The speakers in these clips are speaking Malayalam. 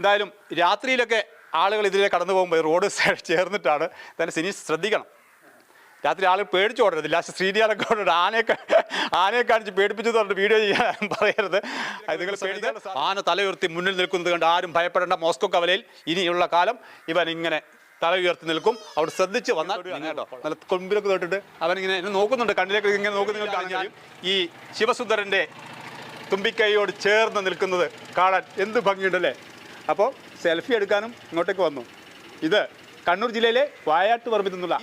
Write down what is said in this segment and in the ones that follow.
എന്തായാലും രാത്രിയിലൊക്കെ ആളുകൾ ഇതിലെ കടന്നു പോകുമ്പോൾ റോഡ് സൈഡ് ചേർന്നിട്ടാണ് തന്നെ സിനി ശ്രദ്ധിക്കണം. രാത്രി ആളുകൾ പേടിച്ചു ഓടരുത്. ലാസ്റ്റ് ശ്രീനിയാലൊക്കെ ഓടരുത് ആനയൊക്കെ ആനയെ കാണിച്ച് പേടിപ്പിച്ചു പറഞ്ഞിട്ട് വീഡിയോ ചെയ്യാൻ പറയരുത്. നിങ്ങൾ പേടിച്ച് ആന തല ഉയർത്തി മുന്നിൽ നിൽക്കുന്നത് കണ്ട് ആരും ഭയപ്പെടേണ്ട. മോസ്കോ കവലയിൽ ഇനിയുള്ള കാലം ഇവൻ ഇങ്ങനെ തല ഉയർത്തി നിൽക്കും. അവിടെ ശ്രദ്ധിച്ച് വന്നാൽ കേട്ടോ നല്ല കൊമ്പിലൊക്കെ തൊട്ടിട്ട് എന്നെ നോക്കുന്നുണ്ട്. കണ്ണിലേക്ക് ഇങ്ങനെ നോക്കി കഴിഞ്ഞാൽ ഈ ശിവസുന്ദരന്റെ തുമ്പിക്കൈയോട് ചേർന്ന് നിൽക്കുന്നത് കാണാൻ എന്ത് ഭംഗിയുണ്ടല്ലേ? അപ്പോൾ സെൽഫി എടുക്കാനും ഇങ്ങോട്ടേക്ക് വന്നു. ഇത് കണ്ണൂർ ജില്ലയിലെ വായാട്ട് പറമ്പിൽ നിന്നുള്ള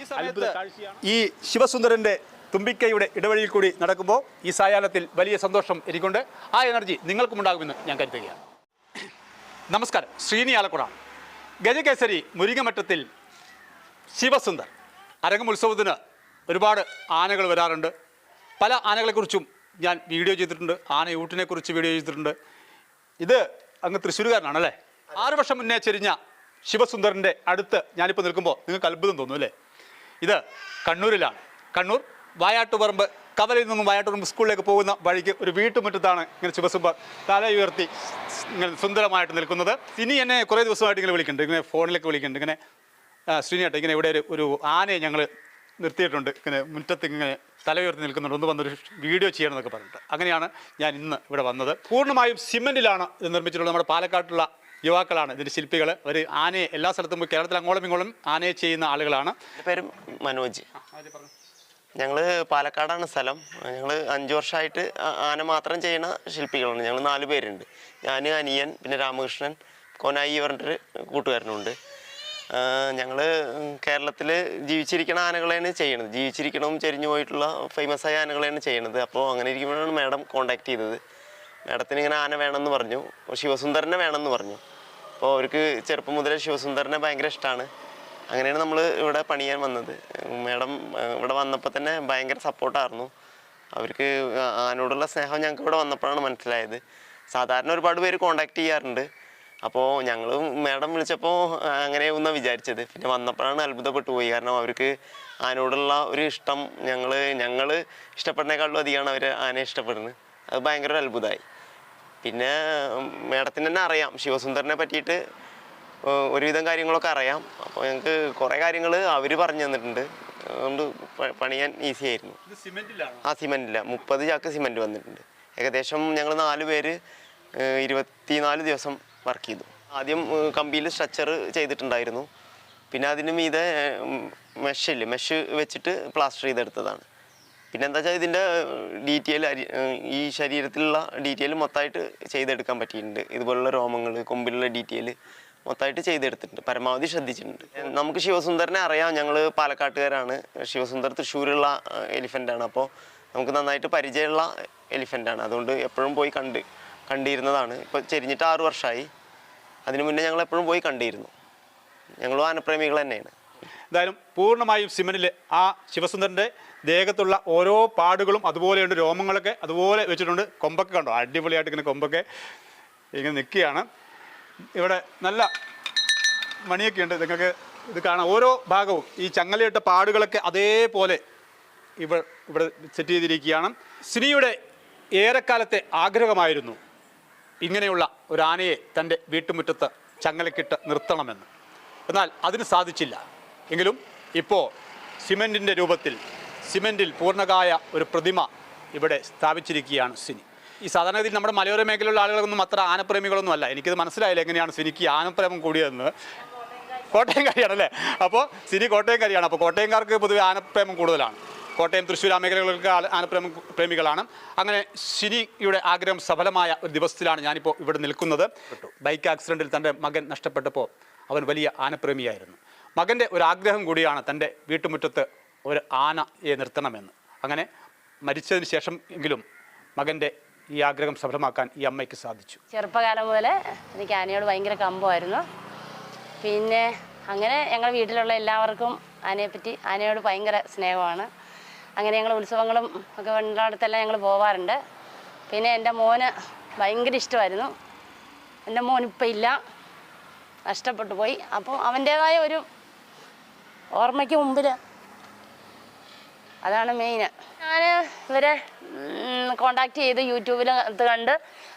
ഈ ശിവസുന്ദരന്റെ തുമ്പിക്കൈയുടെ ഇടവഴിയിൽ കൂടി നടക്കുമ്പോൾ ഈ സായാഹ്നത്തിൽ വലിയ സന്തോഷം എനിക്കുണ്ട്. ആ എനർജി നിങ്ങൾക്കും ഉണ്ടാകുമെന്ന് ഞാൻ കരുതുകയാണ്. നമസ്കാരം. ശ്രീനി ആലക്കുട ഗജകേസരി മുരിങ്ങമറ്റത്തിൽ ശിവസുന്ദർ. അരങ്ങം ഉത്സവത്തിന് ഒരുപാട് ആനകൾ വരാറുണ്ട്. പല ആനകളെക്കുറിച്ചും ഞാൻ വീഡിയോ ചെയ്തിട്ടുണ്ട്. ആനയൂട്ടിനെക്കുറിച്ച് വീഡിയോ ചെയ്തിട്ടുണ്ട്. ഇത് അങ്ങ് തൃശ്ശൂരുകാരനാണ് അല്ലേ? ആറ് വർഷം മുന്നേ ചെരിഞ്ഞ ശിവസുന്ദറിന്റെ അടുത്ത് ഞാനിപ്പോൾ നിൽക്കുമ്പോൾ നിങ്ങൾക്ക് അത്ഭുതം തോന്നും അല്ലേ? ഇത് കണ്ണൂരിലാണ്. കണ്ണൂർ വായാട്ടുപറമ്പ് കവലയിൽ നിന്നും വായാട്ടുപറമ്പ് സ്കൂളിലേക്ക് പോകുന്ന വഴിക്ക് ഒരു വീട്ടുമുറ്റത്താണ് ഇങ്ങനെ ശിവസുന്ദർ തല ഉയർത്തി ഇങ്ങനെ സുന്ദരമായിട്ട് നിൽക്കുന്നത്. ഇനി എന്നെ കുറേ ദിവസമായിട്ട് ഇങ്ങനെ വിളിക്കുന്നുണ്ട്. ഇങ്ങനെ ഫോണിലേക്ക് വിളിക്കുന്നുണ്ട്. ഇങ്ങനെ ശ്രീനിയേട്ട ഇങ്ങനെ ഇവിടെ ഒരു ഒരു ആനയെ ഞങ്ങൾ നിർത്തിയിട്ടുണ്ട്. ഇങ്ങനെ മുറ്റത്ത് ഇങ്ങനെ തല ഉയർത്തി നിൽക്കുന്നുണ്ട്. ഒന്ന് വന്നൊരു വീഡിയോ ചെയ്യണം എന്നൊക്കെ പറഞ്ഞിട്ട്. അങ്ങനെയാണ് ഞാൻ ഇന്ന് ഇവിടെ വന്നത്. പൂർണമായും സിമെന്റിലാണ് ഇത് നിർമ്മിച്ചിട്ടുള്ളത്. നമ്മുടെ പാലക്കാട്ടുള്ള യുവാക്കളാണ്. ഇതിന്റെ ശില്പികൾ ഒരു ആനയെ എല്ലാ സ്ഥലത്തും കേരളത്തിൽ അങ്ങോളം ഇങ്ങോളം ആനയെ ചെയ്യുന്ന ആളുകളാണ്. പേര് മനോജ്. ഞങ്ങൾ പാലക്കാടാണ് സ്ഥലം. ഞങ്ങൾ അഞ്ച് വർഷമായിട്ട് ആന മാത്രം ചെയ്യുന്ന ശില്പികളാണ്. ഞങ്ങൾ നാല് പേരുണ്ട്. ഞാൻ അനിയൻ പിന്നെ രാമകൃഷ്ണൻ കോനായി പറഞ്ഞിട്ടൊരു കൂട്ടുകാരനുണ്ട്. ഞങ്ങൾ കേരളത്തിൽ ജീവിച്ചിരിക്കുന്ന ആനകളെയാണ് ചെയ്യണത് ജീവിച്ചിരിക്കണവും ചെരിഞ്ഞു പോയിട്ടുള്ള ഫേമസ് ആയ ആനകളെയാണ് ചെയ്യണത് അപ്പോൾ അങ്ങനെ ഇരിക്കുമ്പോഴാണ് മാഡം കോണ്ടാക്ട് ചെയ്തത്. മാഡത്തിന് ഇങ്ങനെ ആന വേണമെന്ന് പറഞ്ഞു. ശിവസുന്ദരനെ വേണമെന്ന് പറഞ്ഞു. അപ്പോൾ അവർക്ക് ചെറുപ്പം മുതലേ ശിവസുന്ദരനെ ഭയങ്കര ഇഷ്ടമാണ് അങ്ങനെയാണ് നമ്മൾ ഇവിടെ പണിയാൻ വന്നത്. മാഡം ഇവിടെ വന്നപ്പോൾ തന്നെ ഭയങ്കര സപ്പോർട്ടായിരുന്നു. അവർക്ക് ആനോടുള്ള സ്നേഹം ഞങ്ങൾക്ക് ഇവിടെ വന്നപ്പോഴാണ് മനസ്സിലായത്. സാധാരണ ഒരുപാട് പേര് കോണ്ടാക്ട് ചെയ്യാറുണ്ട്. അപ്പോൾ ഞങ്ങൾ മാഡം വിളിച്ചപ്പോൾ അങ്ങനെയൊന്നാണ് വിചാരിച്ചത്. പിന്നെ വന്നപ്പോഴാണ് അത്ഭുതപ്പെട്ടു പോയി. കാരണം അവർക്ക് ആനോടുള്ള ഒരു ഇഷ്ടം ഞങ്ങൾ ഞങ്ങൾ ഇഷ്ടപ്പെടുന്നേക്കാളും അധികമാണ് അവർ ആനയെ ഇഷ്ടപ്പെടുന്നത്. അത് ഭയങ്കര ഒരു അത്ഭുതമായി. പിന്നെ മാഡത്തിന് തന്നെ അറിയാം. ശിവസുന്ദരനെ പറ്റിയിട്ട് ഒരുവിധം കാര്യങ്ങളൊക്കെ അറിയാം. അപ്പോൾ ഞങ്ങൾക്ക് കുറേ കാര്യങ്ങൾ അവർ പറഞ്ഞു തന്നിട്ടുണ്ട്. അതുകൊണ്ട് പണിയാൻ ഈസി ആയിരുന്നു. ആ സിമെന്റില്ല മുപ്പത് ചാക്ക് സിമെന്റ് വന്നിട്ടുണ്ട്. ഏകദേശം ഞങ്ങൾ നാല് പേര് ഇരുപത്തിനാല് ദിവസം വർക്ക് ചെയ്തു. ആദ്യം കമ്പിയിൽ സ്ട്രക്ചർ ചെയ്തിട്ടുണ്ടായിരുന്നു. പിന്നെ അതിന് മീതെ ഇല്ലേ? മെഷ് വെച്ചിട്ട് പ്ലാസ്റ്റർ ചെയ്തെടുത്തതാണ്. പിന്നെ എന്താ വെച്ചാൽ ഇതിന്റെ ഡീറ്റെയിൽ ഈ ശരീരത്തിലുള്ള ഡീറ്റെയിൽ മൊത്തമായിട്ട് ചെയ്തെടുക്കാൻ പറ്റിയിട്ടുണ്ട്. ഇതുപോലുള്ള രോമങ്ങൾ കൊമ്പിലുള്ള ഡീറ്റെയിൽ മൊത്തമായിട്ട് ചെയ്തെടുത്തിട്ടുണ്ട്. പരമാവധി ശ്രദ്ധിച്ചിട്ടുണ്ട്. നമുക്ക് ശിവസുന്ദരനെ അറിയാം. ഞങ്ങൾ പാലക്കാട്ടുകാരാണ്. ശിവസുന്ദർ തൃശ്ശൂരുള്ള എലിഫന്റാണ് അപ്പോൾ നമുക്ക് നന്നായിട്ട് പരിചയമുള്ള എലിഫന്റാണ് അതുകൊണ്ട് എപ്പോഴും പോയി കണ്ട് കണ്ടിരുന്നതാണ്. ഇപ്പോൾ ചെരിഞ്ഞിട്ട് ആറു വർഷമായി അതിനു മുന്നേ ഞങ്ങൾ എപ്പോഴും പോയി കണ്ടിരുന്നു. ഞങ്ങളും ആനപ്രേമികൾ തന്നെയാണ്. എന്തായാലും പൂർണമായും സിമനിൽ ആ ശിവസുന്ദരന്റെ ദേഹത്തുള്ള ഓരോ പാടുകളും അതുപോലെയുണ്ട് രോമങ്ങളൊക്കെ അതുപോലെ വെച്ചിട്ടുണ്ട്. കൊമ്പൊക്കെ കണ്ടോ? അടിപൊളിയായിട്ട് ഇങ്ങനെ കൊമ്പൊക്കെ ഇങ്ങനെ നിൽക്കുകയാണ്. ഇവിടെ നല്ല മണിയൊക്കെ ഉണ്ട്. നിങ്ങൾക്ക് ഇത് കാണാം. ഓരോ ഭാഗവും ഈ ചങ്ങലയിട്ട പാടുകളൊക്കെ അതേപോലെ ഇവ ഇവിടെ സെറ്റ് ചെയ്തിരിക്കുകയാണ്. സിനിയുടെ ഏറെക്കാലത്തെ ആഗ്രഹമായിരുന്നു ഇങ്ങനെയുള്ള ഒരു ആനയെ തന്റെ വീട്ടുമുറ്റത്ത് ചങ്ങലക്കിട്ട് നിർത്തണമെന്ന്. എന്നാൽ അതിന് സാധിച്ചില്ല. എങ്കിലും ഇപ്പോൾ സിമെന്റിന്റെ രൂപത്തിൽ സിമെന്റിൽ പൂർണകായ ഒരു പ്രതിമ ഇവിടെ സ്ഥാപിച്ചിരിക്കുകയാണ് സിനി. ഈ സാധാരണഗതിയിൽ നമ്മുടെ മലയോര മേഖലയിലുള്ള ആളുകളൊന്നും അത്ര ആനപ്രേമികളൊന്നും അല്ല. എനിക്കിത് മനസ്സിലായില്ല എങ്ങനെയാണ് സിനിക്ക് ആനപ്രേമം കൂടിയതെന്ന്. കോട്ടയംകാരിയാണ് അല്ലേ? അപ്പോൾ സിനി കോട്ടയംകാരിയാണ്. അപ്പോൾ കോട്ടയംകാർക്ക് പൊതുവെ ആനപ്രേമം കൂടുതലാണ്. കോട്ടയം തൃശ്ശൂർ ആ മേഖലകൾക്ക് ആനപ്രേമ പ്രേമികളാണ്. അങ്ങനെ സിനിയുടെ ആഗ്രഹം സഫലമായ ഒരു ദിവസത്തിലാണ് ഞാനിപ്പോൾ ഇവിടെ നിൽക്കുന്നത്. ബൈക്ക് ആക്സിഡന്റിൽ തന്റെ മകൻ നഷ്ടപ്പെട്ടപ്പോൾ അവൻ വലിയ ആനപ്രേമിയായിരുന്നു. മകന്റെ ഒരു ആഗ്രഹം കൂടിയാണ് തന്റെ വീട്ടുമുറ്റത്ത് ഒരു ആനയെ നിർത്തണമെന്ന്. അങ്ങനെ മരിച്ചതിന് ശേഷം എങ്കിലും മകന്റെ ഈ ആഗ്രഹം സഫലമാക്കാൻ ഈ അമ്മയ്ക്ക് സാധിച്ചു. ചെറുപ്പകാലം മുതൽ എനിക്ക് ആനയോട് ഭയങ്കര കമ്പമായിരുന്നു. പിന്നെ അങ്ങനെ ഞങ്ങൾ വീട്ടിലുള്ള എല്ലാവർക്കും ആനയെപ്പറ്റി ആനയോട് ഭയങ്കര സ്നേഹമാണ്. അങ്ങനെ ഞങ്ങൾ ഉത്സവങ്ങളും ഒക്കെ ഉള്ളിടത്തെല്ലാം ഞങ്ങൾ പോവാറുണ്ട്. പിന്നെ എന്റെ മോന് ഭയങ്കര ഇഷ്ടമായിരുന്നു. എന്റെ മോൻ ഇപ്പം ഇല്ല. നഷ്ടപ്പെട്ടു പോയി. അപ്പോൾ അവന്റേതായ ഒരു ഓർമ്മയ്ക്ക് മുമ്പിൽ അതാണ് മെയിൻ ഞാൻ ഇവരെ കോണ്ടാക്ട് ചെയ്ത് യൂട്യൂബിൽ ഇത് കണ്ട്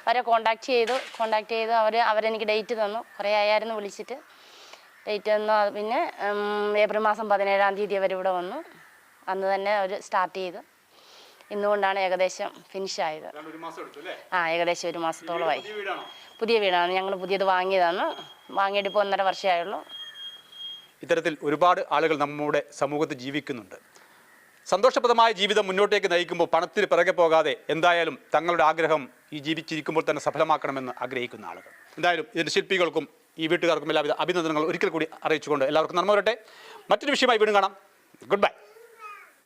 അവരെ കോണ്ടാക്ട് ചെയ്തു. കോണ്ടാക്ട് ചെയ്ത് അവർ അവരെനിക്ക് ഡേറ്റ് തന്നു. കുറേ ആയായിരുന്നു വിളിച്ചിട്ട്. ഡേറ്റ് തന്നു. അത് പിന്നെ ഏപ്രിൽ മാസം പതിനേഴാം തീയതി അവർ ഇവിടെ വന്നു. അന്ന് തന്നെ അവർ സ്റ്റാർട്ട് ചെയ്തു. ഇന്നുകൊണ്ടാണ് ഏകദേശം ഫിനിഷ് ആയത്. ആ ഏകദേശം ഒരു മാസത്തോളമായി. പുതിയ വീടാണ്? ഞങ്ങൾ പുതിയത് വാങ്ങിയതാണ്. വാങ്ങിയിട്ട് ഇപ്പോൾ ഒന്നര വർഷമേ ആയുള്ളൂ. ഇത്തരത്തിൽ ഒരുപാട് ആളുകൾ നമ്മുടെ സമൂഹത്തിൽ ജീവിക്കുന്നുണ്ട്. സന്തോഷപ്രദമായ ജീവിതം മുന്നോട്ടേക്ക് നയിക്കുമ്പോൾ പണത്തിന് പിറകെ പോകാതെ എന്തായാലും തങ്ങളുടെ ആഗ്രഹം ഈ ജീവിച്ചിരിക്കുമ്പോൾ തന്നെ സഫലമാക്കണമെന്ന് ആഗ്രഹിക്കുന്ന ആളുകൾ. എന്തായാലും ഇതിന്റെ ശില്പികൾക്കും ഈ വീട്ടുകാർക്കും എല്ലാവിധ അഭിനന്ദനങ്ങൾ ഒരിക്കൽ കൂടി അറിയിച്ചുകൊണ്ട് എല്ലാവർക്കും നന്മ വരട്ടെ. മറ്റൊരു വിഷയമായി വീണ്ടും കാണാം. Good bye